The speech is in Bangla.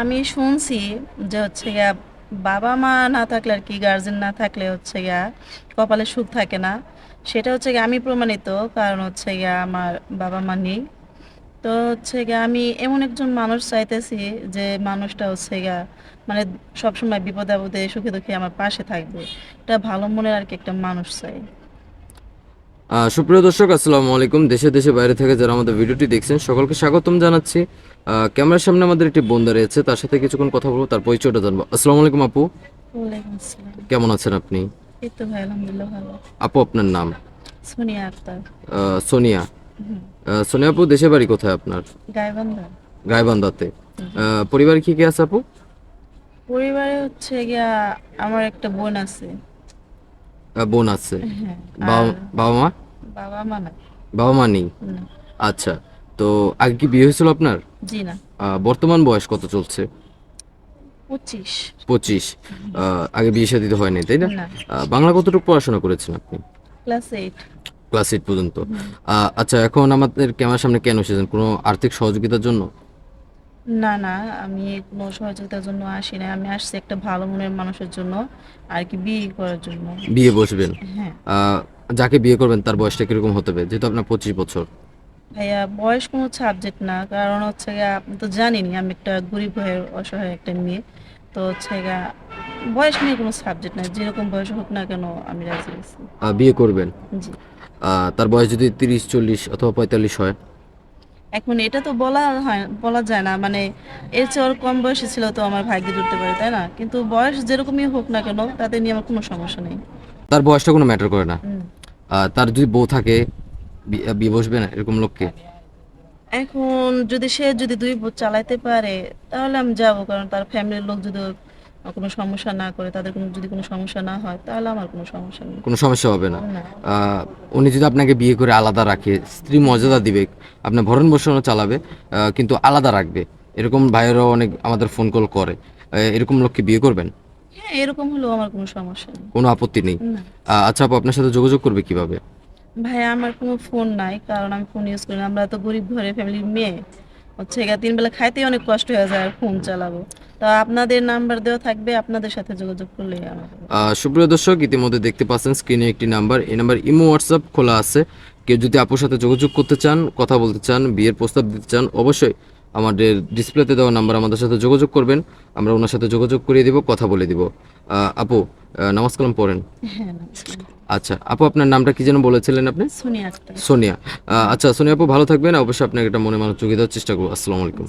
আমি শুনছি যে হচ্ছে গিয়া বাবা মা না থাকলে আর কি গার্জেন না থাকলে হচ্ছে গিয়া কপালে সুখ থাকে না। সেটা হচ্ছে গিয়া আমি প্রমাণিত, কারণ হচ্ছে গিয়া আমার বাবা মা নেই। তো হচ্ছে গিয়া আমি এমন একজন মানুষ চাইতেছি যে মানুষটা হচ্ছে গিয়া মানে সবসময় বিপদে আপদে, সুখে দুঃখে আমার পাশে থাকবে। এটা ভালো মনের আর কি একটা মানুষ চাই। সুপ্রিয় দর্শক, আসসালামু আলাইকুম। দেশে দেশে বাইরে থেকে যারা আমাদের ভিডিওটি দেখছেন, সকলকে স্বাগতম জানাচ্ছি। ক্যামেরার সামনে আমাদের একটি বোন দাঁড়িয়ে আছে তার সাথে কিছুক্ষণ কথা বলব তার পরিচয়টা জানব। আসসালামু আলাইকুম আপু। কেমন আছেন আপনি? আপু আপনার নাম? সোনিয়া আক্তার। সোনিয়া। সোনিয়া আপু দেশে বাড়ি কোথায় আপনার? গাইবান্ধা। গাইবান্ধাতে। আহ, পরিবারে কি কি আছে আপু? পরিবারে হচ্ছে গিয়া আমার একটা বোন আছে। বোন আছে। হ্যাঁ বাবা বাবা মা? বাবা মা বাবা মা নেই? আচ্ছা তো আগে কি বিয়ে হয়েছিল আপনার? জি না। বর্তমান বয়স কত চলছে? পঁচিশ। পঁচিশ। আগে বিয়ে শাদী তো হয়নি তাই না? বাংলা কতটুকু পড়াশোনা করেছেন আপনি? Class eight. ক্লাস এইট পর্যন্ত। আচ্ছা এখন আমাদের ক্যামেরার সামনে কেন এসেছেন? কোনো আর্থিক সহযোগিতার জন্য? না না আমি কোনো সহযোগিতার জন্য আসি না আমি আসছি একটা ভালো মনের মানুষের জন্য আর কি বিয়ে করার জন্য। বিয়ে বসবেন? হ্যাঁ। যাকে বিয়ে করবেন তার বয়সটা কীরকম হতে হবে যেহেতু আপনার পঁচিশ বছর। ভাইয়া বয়স কোনো সাবজেক্ট না কারণ হচ্ছে আপনি তো জানেনই আমি একটা গরিব হয়ে অসহায় একটা মেয়ে। তো হচ্ছে বয়স নিয়ে কোনো সাবজেক্ট না যেরকম বয়স হোক না কেন আমি রাজি আছি। বিয়ে করবেন? জি। তার বয়স যদি তিরিশ চল্লিশ অথবা পঁয়তাল্লিশ হয়? এখন এটা তো বলা হয় বলা যায় না মানে এর চেয়ে ওর কম বয়সী ছিল তো আমার ভাগ্যে জুটতে পারে তাই না? কিন্তু বয়স যেরকমই হোক না কেন তাতে নিয়ে আমার কোনো সমস্যা নেই। তার বয়সটা কোনো ম্যাটার করে না। তার যদি বউ থাকে বি- বিয়ে বসবে না এরকম লোককে? এখন যদি সে যদি দুই চালাইতে পারে তাহলে আমি যাব কারণ তার ফ্যামিলির লোক যদি ওর কোনো সমস্যা না করে তাদের কোনো যদি কোনো সমস্যা না হয় তাহলে আমার কোনো সমস্যা নেই। কোনো সমস্যা হবে না? না। আহ, উনি যদি আপনাকে বিয়ে করে আলাদা রাখে স্ত্রী মর্যাদা দিবে আপনার ভরণ পোষণও চালাবে আহ, কিন্তু আলাদা রাখবে এরকম ভাইয়েরাও অনেক আমাদের ফোন কল করে আহ, এরকম লোককে বিয়ে করবেন? হ্যাঁ এরকম হলেও আমার কোনো সমস্যা নেই। কোনো আপত্তি নেই? না। আহ, আচ্ছা আপু আপনার সাথে যোগাযোগ করবে কীভাবে? ভাই, আমার কোনো ফোন নাই, কারণ আমি ফোন ইউজ করি না। আমরা তো গরিব ঘরে ফ্যামিলির মেয়ে। হচ্ছে গিয়ে তিন বেলা খাইতেই অনেক কষ্ট হয়ে যায় আর ফোন চালাবো। তো আপনাদের নাম্বার দেওয়া থাকবে, আপনাদের সাথে যোগাযোগ করলে সুপ্রিয় দর্শক, ইতিমধ্যে দেখতে পাচ্ছেন স্ক্রিনে একটি নাম্বার এই নাম্বার ইমো হোয়াটসঅ্যাপ খোলা আছে। কেউ যদি আপুর সাথে যোগাযোগ করতে চান, কথা বলতে চান, বিয়ের প্রস্তাব দিতে চান, অবশ্যই আমাদের ডিসপ্লেতে দেওয়া নাম্বার আমাদের সাথে যোগাযোগ করবেন। আমরা ওনার সাথে যোগাযোগ করিয়ে দিব, কথা বলে দিব। আপু নামাজ কালাম পড়েন? হ্যাঁ আচ্ছা আপু আপনার নামটা কি যেন বলেছিলেন আপনি? সোনিয়া সোনিয়া। আচ্ছা সোনিয়া আপু ভালো থাকবেন। অবশ্যই আপনাকে একটা মনে মানুষ চুকিয়ে দেওয়ার চেষ্টা করব। আসসালামু আলাইকুম।